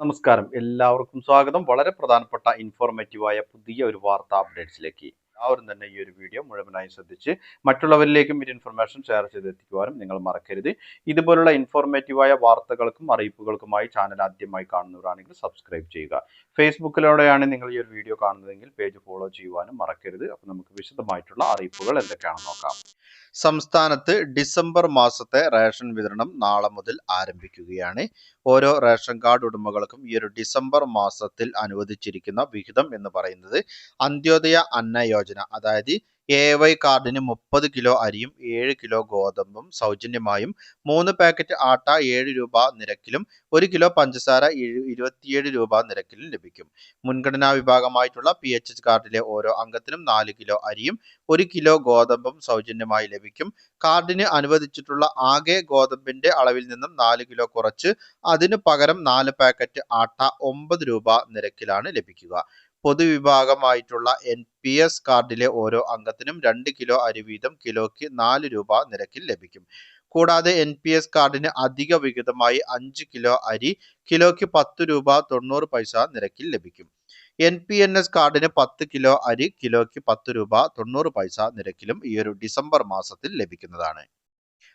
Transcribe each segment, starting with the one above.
നമസ്കാരം. എല്ലാവർക്കും സ്വാഗതം. വളരെ പ്രധാനപ്പെട്ട ഇൻഫോർമേറ്റീവായ പുതിയ ഒരു വാർത്താ അപ്ഡേറ്റ്സിലേക്ക് എല്ലാവരും തന്നെ ഈ ഒരു വീഡിയോ മുഴുവനായി ശ്രദ്ധിച്ച് മറ്റുള്ളവരിലേക്കും ഒരു ഇൻഫർമേഷൻ ഷെയർ ചെയ്തെത്തിക്കുവാനും നിങ്ങൾ മറക്കരുത്. ഇതുപോലുള്ള ഇൻഫോർമേറ്റീവായ വാർത്തകൾക്കും അറിയിപ്പുകൾക്കുമായി ചാനൽ ആദ്യമായി കാണുന്നവരാണെങ്കിൽ സബ്സ്ക്രൈബ് ചെയ്യുക. ഫേസ്ബുക്കിലൂടെയാണ് നിങ്ങൾ ഈ ഒരു വീഡിയോ കാണുന്നതെങ്കിൽ പേജ് ഫോളോ ചെയ്യുവാനും മറക്കരുത്. അപ്പോൾ നമുക്ക് വിശദമായിട്ടുള്ള അറിയിപ്പുകൾ എന്തൊക്കെയാണെന്ന് നോക്കാം. സംസ്ഥാനത്ത് ഡിസംബർ മാസത്തെ റേഷൻ വിതരണം നാളെ മുതൽ ആരംഭിക്കുകയാണ്. ഓരോ റേഷൻ കാർഡ് ഉടമകൾക്കും ഈ ഒരു ഡിസംബർ മാസത്തിൽ അനുവദിച്ചിരിക്കുന്ന വിഹിതം എന്ന് പറയുന്നത് അന്ത്യോദയ അന്ന യോജന. അതായത് എ വൈ കാർഡിന് മുപ്പത് കിലോ അരിയും ഏഴ് കിലോ ഗോതമ്പും സൗജന്യമായും മൂന്ന് പാക്കറ്റ് ആട്ട ഏഴ് രൂപ നിരക്കിലും ഒരു കിലോ പഞ്ചസാര ഇരു- ഇരുപത്തിയേഴ് രൂപ നിരക്കിലും ലഭിക്കും. മുൻഗണനാ വിഭാഗമായിട്ടുള്ള പി എച്ച് എച്ച് കാർഡിലെ ഓരോ അംഗത്തിനും നാല് കിലോ അരിയും ഒരു കിലോ ഗോതമ്പും സൗജന്യമായി ലഭിക്കും. കാർഡിന് അനുവദിച്ചിട്ടുള്ള ആകെ ഗോതമ്പിന്റെ അളവിൽ നിന്നും നാല് കിലോ കുറച്ച് അതിന് പകരം നാല് പാക്കറ്റ് ആട്ട ഒമ്പത് രൂപ നിരക്കിലാണ് ലഭിക്കുക. പൊതുവിഭാഗമായിട്ടുള്ള എൻ പി എസ് കാർഡിലെ ഓരോ അംഗത്തിനും രണ്ട് കിലോ അരി വീതം കിലോയ്ക്ക് നാല് രൂപ നിരക്കിൽ ലഭിക്കും. കൂടാതെ എൻ പി എസ് കാർഡിന് അധിക വിഹിതമായി അഞ്ച് കിലോ അരി കിലോയ്ക്ക് പത്ത് രൂപ തൊണ്ണൂറ് പൈസ നിരക്കിൽ ലഭിക്കും. എൻ പി എൻ എസ് കാർഡിന് പത്ത് കിലോ അരി കിലോയ്ക്ക് പത്ത് രൂപ തൊണ്ണൂറ് പൈസ നിരക്കിലും ഈ ഒരു ഡിസംബർ മാസത്തിൽ ലഭിക്കുന്നതാണ്.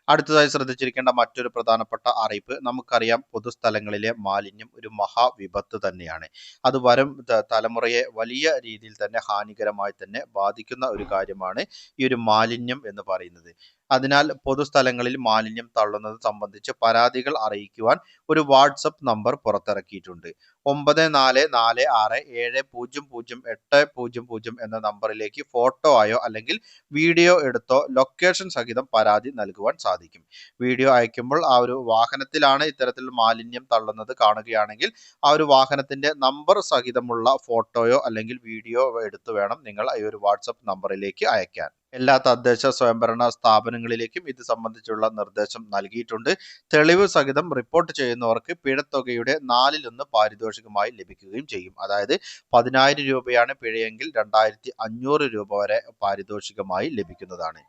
അടുത്തതായി ശ്രദ്ധിച്ചിരിക്കേണ്ട മറ്റൊരു പ്രധാനപ്പെട്ട അറിയിപ്പ് നമുക്കറിയാം പൊതുസ്ഥലങ്ങളിലെ മാലിന്യം ഒരു മഹാവിപത്ത് തന്നെയാണ്. അത് വരും തലമുറയെ വലിയ രീതിയിൽ തന്നെ ഹാനികരമായി തന്നെ ബാധിക്കുന്ന ഒരു കാര്യമാണ് ഈ ഒരു മാലിന്യം എന്ന് പറയുന്നത്. അതിനാൽ പൊതുസ്ഥലങ്ങളിൽ മാലിന്യം തള്ളുന്നത് സംബന്ധിച്ച് പരാതികൾ അറിയിക്കുവാൻ ഒരു വാട്സപ്പ് നമ്പർ പുറത്തിറക്കിയിട്ടുണ്ട്. ഒമ്പത് നാല് നാല് ആറ് ഏഴ് പൂജ്യം പൂജ്യം എട്ട് പൂജ്യം പൂജ്യം എന്ന നമ്പറിലേക്ക് ഫോട്ടോ ആയോ അല്ലെങ്കിൽ വീഡിയോ എടുത്തോ ലൊക്കേഷൻ സഹിതം പരാതി നൽകുവാൻ സാധിക്കും. വീഡിയോ അയക്കുമ്പോൾ ആ ഒരു വാഹനത്തിലാണ് ഇത്തരത്തിൽ മാലിന്യം തള്ളുന്നത് കാണുകയാണെങ്കിൽ ആ ഒരു വാഹനത്തിന്റെ നമ്പർ സഹിതമുള്ള ഫോട്ടോയോ അല്ലെങ്കിൽ വീഡിയോ എടുത്തു വേണം നിങ്ങൾ ഈ ഒരു വാട്സപ്പ് നമ്പറിലേക്ക് അയക്കാൻ. എല്ലാ തദ്ദേശ സ്വയംഭരണ സ്ഥാപനങ്ങളിലേക്കും ഇത് സംബന്ധിച്ചുള്ള നിർദ്ദേശം നൽകിയിട്ടുണ്ട്. തെളിവ് സഹിതം റിപ്പോർട്ട് ചെയ്യുന്നവർക്ക് പിഴത്തുകയുടെ നാലിലൊന്ന് പാരിതോഷികമായി ലഭിക്കുകയും ചെയ്യും. അതായത് പതിനായിരം രൂപയാണ് പിഴയെങ്കിൽ രണ്ടായിരത്തി അഞ്ഞൂറ് രൂപ വരെ പാരിതോഷികമായി ലഭിക്കുന്നതാണ്.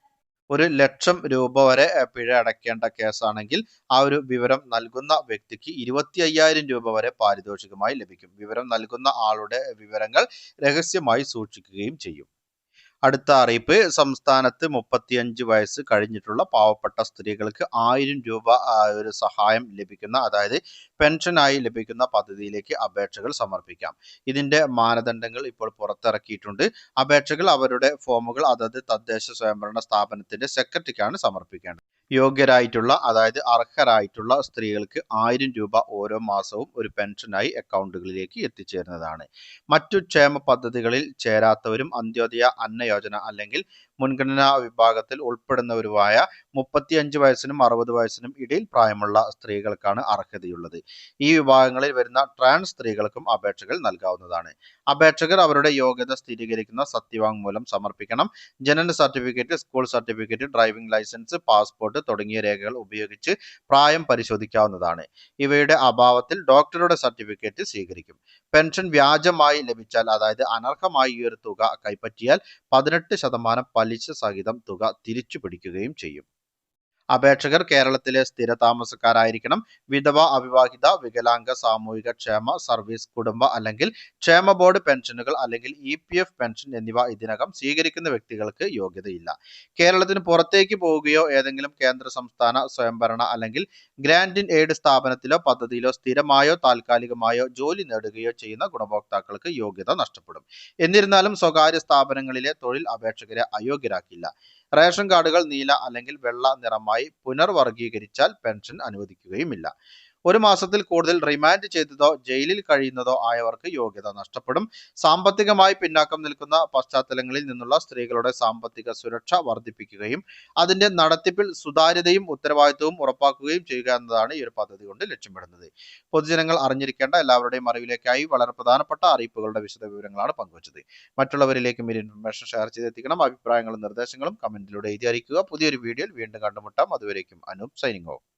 ഒരു ലക്ഷം രൂപ വരെ പിഴ അടയ്ക്കേണ്ട കേസാണെങ്കിൽ ആ ഒരു വിവരം നൽകുന്ന വ്യക്തിക്ക് ഇരുപത്തി അയ്യായിരം രൂപ വരെ പാരിതോഷികമായി ലഭിക്കും. വിവരം നൽകുന്ന ആളുടെ വിവരങ്ങൾ രഹസ്യമായി സൂക്ഷിക്കുകയും ചെയ്യും. അടുത്ത അറിയിപ്പ് സംസ്ഥാനത്ത് മുപ്പത്തിയഞ്ച് വയസ്സ് കഴിഞ്ഞിട്ടുള്ള പാവപ്പെട്ട സ്ത്രീകൾക്ക് ആയിരം രൂപ ഒരു സഹായം ലഭിക്കുന്ന അതായത് പെൻഷനായി ലഭിക്കുന്ന പദ്ധതിയിലേക്ക് അപേക്ഷകൾ സമർപ്പിക്കാം. ഇതിന്റെ മാനദണ്ഡങ്ങൾ ഇപ്പോൾ പുറത്തിറക്കിയിട്ടുണ്ട്. അപേക്ഷകൾ അവരുടെ ഫോമുകൾ അതത് തദ്ദേശ സ്വയംഭരണ സ്ഥാപനത്തിന്റെ സെക്രട്ടറിക്കാണ് സമർപ്പിക്കേണ്ടത്. യോഗ്യരായിട്ടുള്ള അതായത് അർഹരായിട്ടുള്ള സ്ത്രീകൾക്ക് ആയിരം രൂപ ഓരോ മാസവും ഒരു പെൻഷനായി അക്കൗണ്ടുകളിലേക്ക് എത്തിച്ചേരുന്നതാണ്. മറ്റു ക്ഷേമ പദ്ധതികളിൽ ചേരാത്തവരും അന്ത്യോദയ അന്ന യോജന അല്ലെങ്കിൽ മുൻഗണനാ വിഭാഗത്തിൽ ഉൾപ്പെടുന്നവരുമായ മുപ്പത്തിയഞ്ച് വയസ്സിനും അറുപത് വയസ്സിനും ഇടയിൽ പ്രായമുള്ള സ്ത്രീകൾക്കാണ് അർഹതയുള്ളത്. ഈ വിഭാഗങ്ങളിൽ വരുന്ന ട്രാൻസ് സ്ത്രീകൾക്കും അപേക്ഷകൾ നൽകാവുന്നതാണ്. അപേക്ഷകർ അവരുടെ യോഗ്യത സ്ഥിരീകരിക്കുന്ന സത്യവാങ്മൂലം സമർപ്പിക്കണം. ജനന certificate school certificate driving licence passport തുടങ്ങിയ രേഖകൾ ഉപയോഗിച്ച് പ്രായം പരിശോധിക്കാവുന്നതാണ്. ഇവയുടെ അഭാവത്തിൽ ഡോക്ടറുടെ സർട്ടിഫിക്കറ്റ് സ്വീകരിക്കും. പെൻഷൻ വ്യാജമായി ലഭിച്ചാൽ അതായത് അനർഹമായി ഈ ഒരു തുക കൈപ്പറ്റിയാൽ പതിനെട്ട് ശതമാനം പലിശ സഹിതം തുക തിരിച്ചു പിടിക്കുകയും ചെയ്യും. അപേക്ഷകർ കേരളത്തിലെ സ്ഥിര താമസക്കാരായിരിക്കണം. വിധവ അവിവാഹിത വികലാംഗ സാമൂഹിക ക്ഷേമ സർവീസ് കുടുംബ അല്ലെങ്കിൽ ക്ഷേമ ബോർഡ് പെൻഷനുകൾ അല്ലെങ്കിൽ ഇ പി എഫ് പെൻഷൻ എന്നിവ ഇതിനകം സ്വീകരിക്കുന്ന വ്യക്തികൾക്ക് യോഗ്യതയില്ല. കേരളത്തിന് പുറത്തേക്ക് പോവുകയോ ഏതെങ്കിലും കേന്ദ്ര സംസ്ഥാന സ്വയംഭരണ അല്ലെങ്കിൽ ഗ്രാൻഡ് ഇൻ എയ്ഡ് സ്ഥാപനത്തിലോ പദ്ധതിയിലോ സ്ഥിരമായോ താൽക്കാലികമായോ ജോലി നേടുകയോ ചെയ്യുന്ന ഗുണഭോക്താക്കൾക്ക് യോഗ്യത നഷ്ടപ്പെടും. എന്നിരുന്നാലും സ്വകാര്യ സ്ഥാപനങ്ങളിലെ തൊഴിൽ അപേക്ഷകരെ അയോഗ്യരാക്കില്ല. റേഷൻ കാർഡുകൾ നീല അല്ലെങ്കിൽ വെള്ള നിറമായി പുനർവർഗീകരിച്ചാൽ പെൻഷൻ അനുവദിക്കുകയുമില്ല. ഒരു മാസത്തിൽ കൂടുതൽ റിമാൻഡ് ചെയ്തതോ ജയിലിൽ കഴിയുന്നതോ ആയവർക്ക് യോഗ്യത നഷ്ടപ്പെടും. സാമ്പത്തികമായി പിന്നാക്കം നിൽക്കുന്ന പശ്ചാത്തലങ്ങളിൽ നിന്നുള്ള സ്ത്രീകളുടെ സാമ്പത്തിക സുരക്ഷ വർദ്ധിപ്പിക്കുകയും അതിന്റെ നടത്തിപ്പിൽ സുതാര്യതയും ഉത്തരവാദിത്വവും ഉറപ്പാക്കുകയും ചെയ്യുക എന്നതാണ് ഈ ഒരു പദ്ധതി കൊണ്ട് ലക്ഷ്യമിടുന്നത്. പൊതുജനങ്ങൾ അറിഞ്ഞിരിക്കേണ്ട എല്ലാവരുടെയും അറിവിലേക്കായി വളരെ പ്രധാനപ്പെട്ട അറിയിപ്പുകളുടെ വിശദ വിവരങ്ങളാണ് പങ്കുവച്ചത്. മറ്റുള്ളവരിലേക്കും ഈ ഇൻഫർമേഷൻ ഷെയർ ചെയ്തെത്തിക്കണം. അഭിപ്രായങ്ങളും നിർദ്ദേശങ്ങളും കമന്റിലൂടെ എഴുതി അറിയിക്കുക. പുതിയൊരു വീഡിയോയിൽ വീണ്ടും കണ്ടുമുട്ടാം. അതുവരേക്കും അനൂപ് സൈനിങ് ഓഫ്.